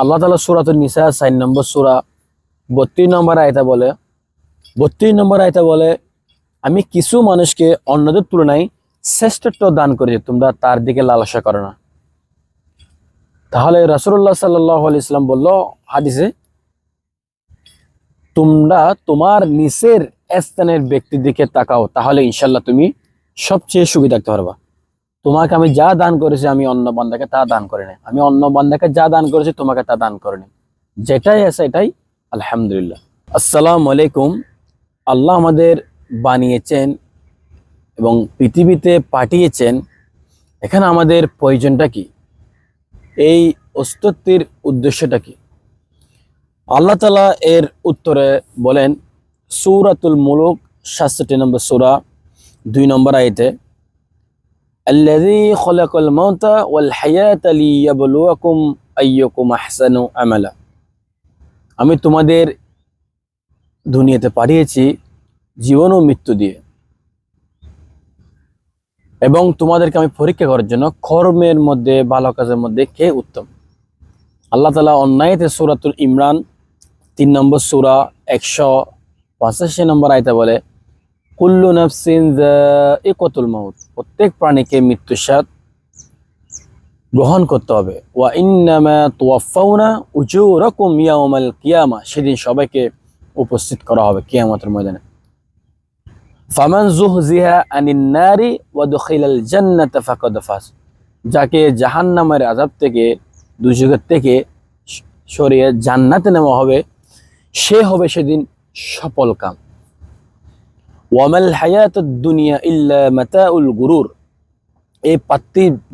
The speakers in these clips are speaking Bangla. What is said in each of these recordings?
আল্লাহ তালা সুরাতুল নিসা সাইন নম্বর সুরা, বত্রিশ নম্বর আয়তা বলে, বত্রিশ নম্বর আয়তা বলে, আমি কিছু মানুষকে অন্যদের তুলনায় শ্রেষ্ঠত্ব দান করেছি তোমরা তার দিকে লালসা করো না। তাহলে রসুল্লাহ সাল্লাহ ইসলাম বলল, হাদিসে, তোমরা তোমার নিচের স্থানের ব্যক্তির দিকে তাকাও, তাহলে ইনশাল্লাহ তুমি সবচেয়ে সুবিধা থাকতে পারবা। তোমাকে আমি যা দান করেছি, আমি অন্য বান্দাকে তা দান করে আমি অন্য বান্দাকে যা দান করেছি, তোমাকে তা দান করে নাই। যেটাই আছে এটাই, আলহামদুলিল্লাহ। আসসালামু আলাইকুম। আল্লাহ আমাদের বানিয়েছেন এবং পৃথিবীতে পাঠিয়েছেন। এখানে আমাদের প্রয়োজনটা কি? এই অস্তিত্বের উদ্দেশ্যটা কি? আল্লাহ তালা এর উত্তরে বলেন, সৌরাতুল মুলুক, সাতষট্টি নম্বর সুরা, দুই নম্বর আল্লাযী খলাকাল মাউতা ওয়াল হায়াতা লিয়াবলুয়াকুম আইয়ুকুম আহসানু আমি তোমাদের দুনিয়াতে পাঠিয়েছি জীবন ও মৃত্যু দিয়ে। এবং তোমাদেরকে আমি পরীক্ষা করার জন্য কর্মের মধ্যে ভালো কাজের মধ্যে কে উত্তম? আল্লাহ তালা অন্যায়তে সুরাতুল ইমরান তিন নম্বর সুরা একশো পঁচাশি নম্বর আয়তা বলে কুল্লু নফসিন কতুল মাউত। প্রত্যেক প্রাণীকে মৃত্যুর স্বাদ গ্রহণ করতে হবে। ওয়া ইন্নামা তুয়াফাউনা উজুরাকুম ইয়াউমাল কিয়ামা। সেদিন সবাইকে উপস্থিত করা হবে কিয়ামতের ময়দানে। ফামান জুহজিহা আনিন নারি ওয়া দুখিলাল জান্নাত ফাকাদ ফাজ যাকে জাহান্নামের আযাব থেকে, দুর্যোগের থেকে সরিয়ে জান্নাতে নেওয়া হবে, সে হবে সেদিন সফল কাম। ওয়ামাল হায়াত দুনিয়া ইল্লা গুরুর। এই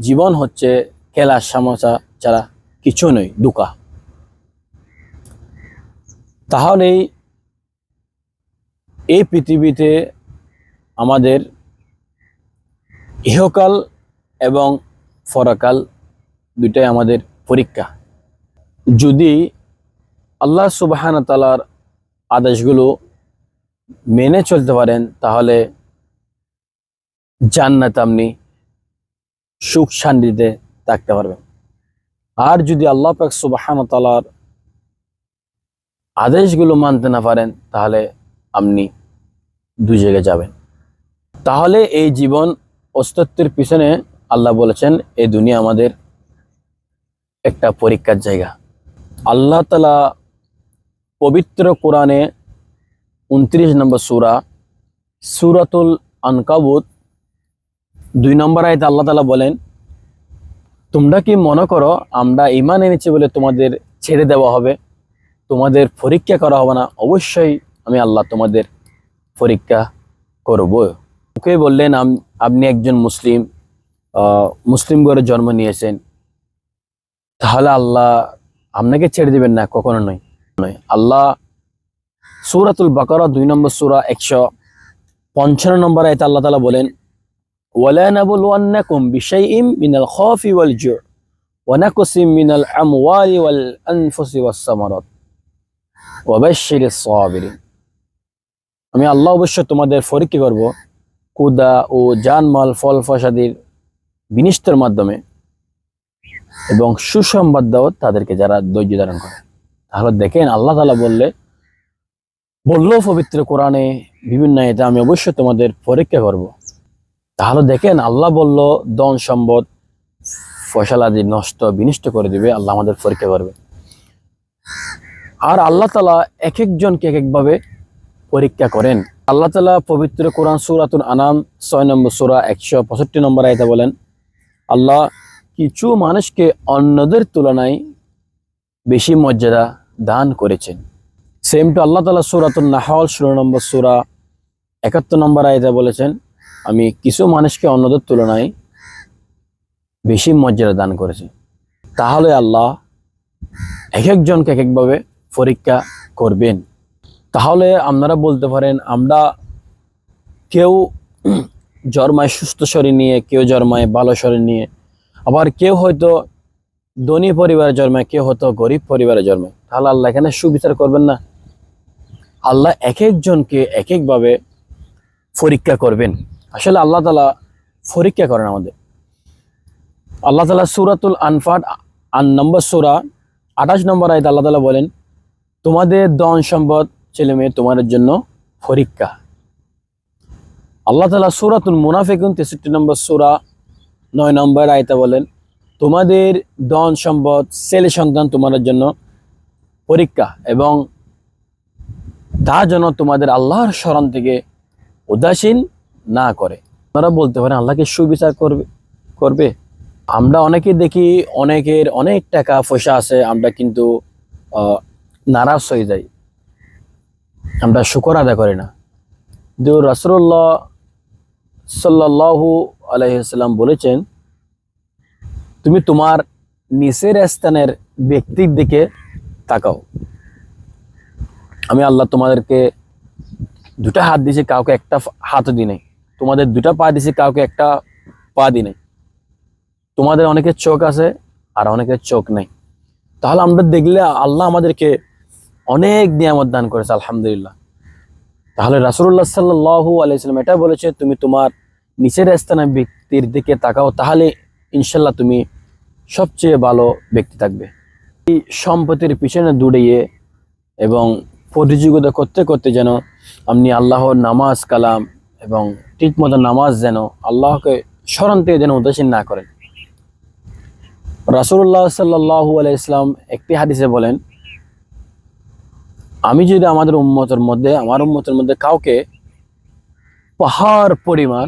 জীবন হচ্ছে খেলা সামোসা ছাড়া কিছু নয়, দুকা। তাহলেই এই পৃথিবীতে আমাদের ইহকাল এবং ফরাকাল দুইটাই আমাদের পরীক্ষা। যদি আল্লাহ সুবাহান তালার আদেশগুলো মেনে চলতে পারেন, তাহলে জান্নাত আপনি সুখ শান্তিতে থাকতে পারবেন। আর যদি আল্লাহ পাক সুবাহান তালার আদেশগুলো মানতে না পারেন, তাহলে আপনি দুই জায়গায় যাবেন। তাহলে এই জীবন অস্তিত্বের পিছনে আল্লাহ বলেছেন এই দুনিয়া আমাদের একটা পরীক্ষার জায়গা। আল্লাহ তালা পবিত্র কোরআনে উনত্রিশ নম্বর সুরা, সুরাতুল আনকাবুত। দুই নম্বর আয়তে আল্লাহ তালা বলেন, তোমরা কি মনে করো আমরা ইমান এনেছি বলে তোমাদের ছেড়ে দেওয়া হবে? তোমাদের পরীক্ষা করা হবে না? অবশ্যই আমি আল্লাহ তোমাদের পরীক্ষা করব। ওকে বললেন আপনি একজন মুসলিম মুসলিম ঘরে জন্ম নিয়েছেন। তাহলে আল্লাহ আপনাকে ছেড়ে দেবেন না, কখনো নয় নয়। আল্লাহ সূরাতুল বাকারা দুই নম্বর সূরা একশো পঞ্চান্ন নম্বর আয়তে আল্লাহ তালা বলেন, ওয়ালা নাবলুয়ান্নাকুম বিশাইইম মিনাল খাফি ওয়াল জু' ওয়া মিনাল আমওয়ালি ওয়াল আনফুসি ওয়াস সামারাত। ওয়া বাশশিরিস সাবিরিন আমি আল্লাহ অবশ্য তোমাদের পরীক্ষা করব, কুদা ও জানমাল, ফল ফসাদির বিনিষ্টের মাধ্যমে এবং সুসংবাদ তাদেরকে যারা ধৈর্য ধারণ করে। তাহলে দেখেন আল্লাহ তালা বললে বলল পবিত্র কোরআনে বিভিন্ন এটা আমি অবশ্যই তোমাদের পরীক্ষা করব। তাহলে দেখেন আল্লাহ বলল দন সম্পদ ফসলাদি নষ্ট, বিনিষ্ট করে দিবে, আল্লাহ আমাদের পরীক্ষা করবে। আর আল্লাহ তালা এক একজনকে এক একভাবে পরীক্ষা করেন। আল্লাহ তালা পবিত্র কোরআন সুরাতুল আনাম ছয় নম্বর সুরা একশো পঁয়ষট্টি নম্বর আয়তা বলেন, আল্লাহ কিছু মানুষকে অন্যদের তুলনায় বেশি মর্যাদা দান করেছেন। সেম টু আল্লাহ তালা সুরাতুল নাহল ষোলো নম্বর সুরা একাত্তর নম্বর আয়তা বলেছেন, আমি কিছু মানুষকে অন্যদের তুলনায় বেশি মর্যাদা দান করেছি। তাহলে আল্লাহ এক একজনকে এক একভাবে পরীক্ষা করবেন। তাহলে আপনারা বলতে পারেন, আমরা কেউ জন্মায় সুস্থ শরীর নিয়ে, কেউ জন্মায় ভালো শরীর নিয়ে, আবার কেউ হয়তো ধনী পরিবারে জন্মায়, কেউ হয়তো গরিব পরিবারে জন্মায়। তাহলে আল্লাহ এখানে সুবিচার করবেন না। আল্লাহ এক একজনকে এক একভাবে পরীক্ষা করবেন। আসলে আল্লাহ তালা পরীক্ষা করেন আমাদের। আল্লাহ তালা সুরাতুল আনফাট আন নম্বর সুরা, আঠাশ নম্বর আয়তে আল্লাহ তালা বলেন, তোমাদের দন সম্পদ ছেলে মেয়ে তোমাদের জন্য পরীক্ষা। আল্লাহ তালা সুরাতুল মুনাফিকুন তেষট্টি নম্বর সুরা, নয় নম্বর আয়তা বলেন, তোমাদের দন সম্পদ ছেলে সন্তান তোমাদের জন্য পরীক্ষা এবং তা যেন তোমাদের আল্লাহর স্মরণ থেকে উদাসীন না করে। আপনারা বলতে পারেন আল্লাহকে সুবিচার করবে করবে? আমরা অনেকে দেখি অনেকের অনেক টাকা পয়সা আছে, আমরা কিন্তু নারাজ হয়ে যাই। আমরা শুকর আদায় করি না। কিন্তু রাসুল্লাহ সাল্লাহু আলহিহাল্লাম বলেছেন, তুমি তোমার নিচের স্থানের ব্যক্তির দিকে তাকাও। আমি আল্লাহ তোমাদেরকে দুটা হাত দিয়েছি কাউকে একটা হাতও দিই নাই। তোমাদের দুটা পা দিয়েছি কাউকে একটা পা দিই নাই। তোমাদের অনেকের চোখ আছে আর অনেকের চোখ নেই। তাহলে আমরা দেখলে আল্লাহ আমাদেরকে অনেক নিয়ামত দান করেছে, আলহামদুলিল্লাহ। তাহলে রাসুল্লাহ সাল্লাহু আলাইসালাম এটা বলেছে, তুমি তোমার নিচের স্থানের ব্যক্তির দিকে তাকাও, তাহলে ইনশাল্লাহ তুমি সবচেয়ে ভালো ব্যক্তি থাকবে। এই সম্পত্তির পিছনে দৌড়িয়ে এবং প্রতিযোগিতা করতে করতে যেন আপনি আল্লাহর নামাজ, কালাম এবং ঠিক মতো নামাজ যেন আল্লাহকে স্মরণ থেকে যেন উদাসীন না করেন। রাসুল্লাহ সাল্লাহু আলাইসলাম একটি হাদিসে বলেন, আমি যদি আমাদের উম্মতের মধ্যে, আমার উম্মতের মধ্যে কাউকে পাহাড় পরিমাণ,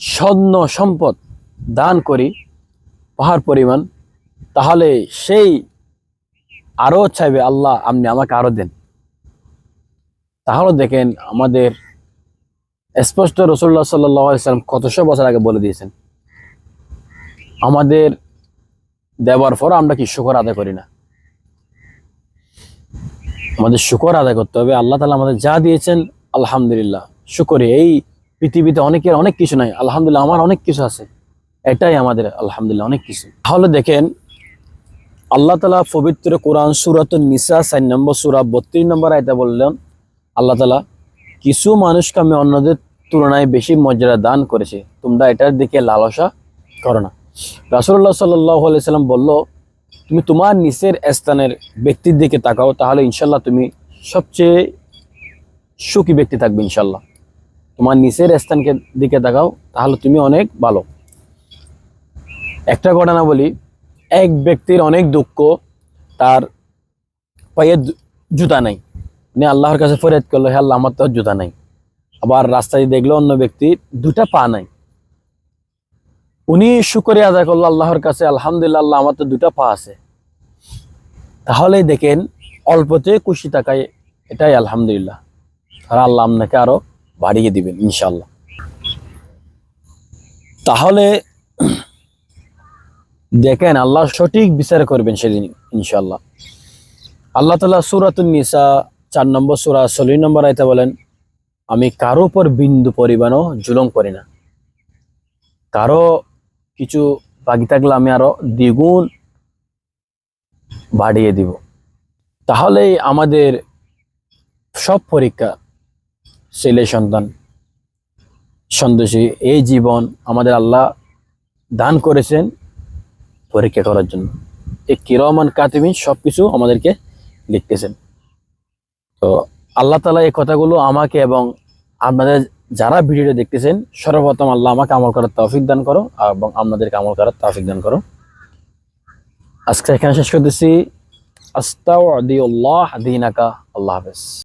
স্বর্ণ সম্পদ দান করি, পাহাড় পরিমাণ, তাহলে সেই আরও চাইবে আল্লাহ আপনি আমাকে আরও দেন। তাহলে দেখেন আমাদের স্পষ্ট রসুল্লাহ সাল্লাম কতশো বছর আগে বলে দিয়েছেন, আমাদের দেওয়ার পর আমরা কি শুকর আদায় করি না? আমাদের শুকর আদায় করতে হবে, আল্লাহ তালা আমাদের যা দিয়েছেন, আলহামদুলিল্লাহ, শুকরে। এই পৃথিবীতে অনেকের অনেক কিছু নাই, আলহামদুলিল্লাহ আমার অনেক কিছু আছে, এটাই আমাদের আলহামদুলিল্লাহ অনেক কিছু। তাহলে দেখেন, আল্লাহ তালা পবিত্র কোরআন সুরাত নিসা সাইন নম্বর সুরা বত্রিশ নম্বর আয়তা বললেন আল্লাহ তালা কিছু মানুষকে আমি অন্যদের তুলনায় বেশি মর্যাদা দান করেছে। তোমরা এটার দিকে লালসা করো না। রাসুল্লাহ সাল্লাম বলল, তুমি তোমার নিচের স্থানের ব্যক্তির দিকে তাকাও, তাহলে ইনশাল্লাহ তুমি সবচেয়ে সুখী ব্যক্তি থাকবে ইনশাল্লাহ তোমার নিচের স্থানকে দিকে তাকাও, তাহলে তুমি অনেক ভালো। একটা ঘটনা বলি, এক ব্যক্তির অনেক দুঃখ, তার পায়ে জুতা নাই। উনি আল্লাহর কাছে ফরিয়াদ করল, হে আল্লাহ, আমার তো জুতা নাই। আবার রাস্তায় দেখল অন্য ব্যক্তি দুটা পা নাই। উনি শুকরিয়া আদায় করল আল্লাহর কাছে, আলহামদুলিল্লাহ আল্লাহ আমার তো দুটা পা আছে। তাহলে দেখেন, অল্পতে খুশি থাকায় এটাই আলহামদুলিল্লাহ। আর আল্লাহ আপনাকে আরও বাড়িয়ে দিবেন ইনশাল্লাহ তাহলে দেখেন, আল্লাহ সঠিক বিচার করবেন সেদিন ইনশাল্লাহ আল্লাহ তালা সুরাতুন নিসা চার নম্বর সুরা ষোলো নম্বর আয়তা বলেন, আমি কারও উপর বিন্দু পরিমাণও জুলুম করি না। কারও কিছু বাকি থাকলে আমি আরও দ্বিগুণ বাড়িয়ে দিব। তাহলেই আমাদের সব পরীক্ষা ছেলে সন্তান সন্তোষী এই জীবন আমাদের আল্লাহ দান করেছেন পরীক্ষা করার জন্য। এই কিরমান কাতিমিন সবকিছু আমাদেরকে লিখতেছেন। তো আল্লাহ তালা এই কথাগুলো আমাকে এবং আপনাদের যারা ভিডিওটা দেখতেছেন, সর্বপ্রথম আল্লাহ আমাকে আমল করার তৌফিক দান করো এবং আপনাদেরকে আমল করার তৌফিক দান করো। আজকে এখানে শেষ করতেছি। আস্তাউ আদি আল্লাহ দিনাকা। আল্লাহ হাফেজ।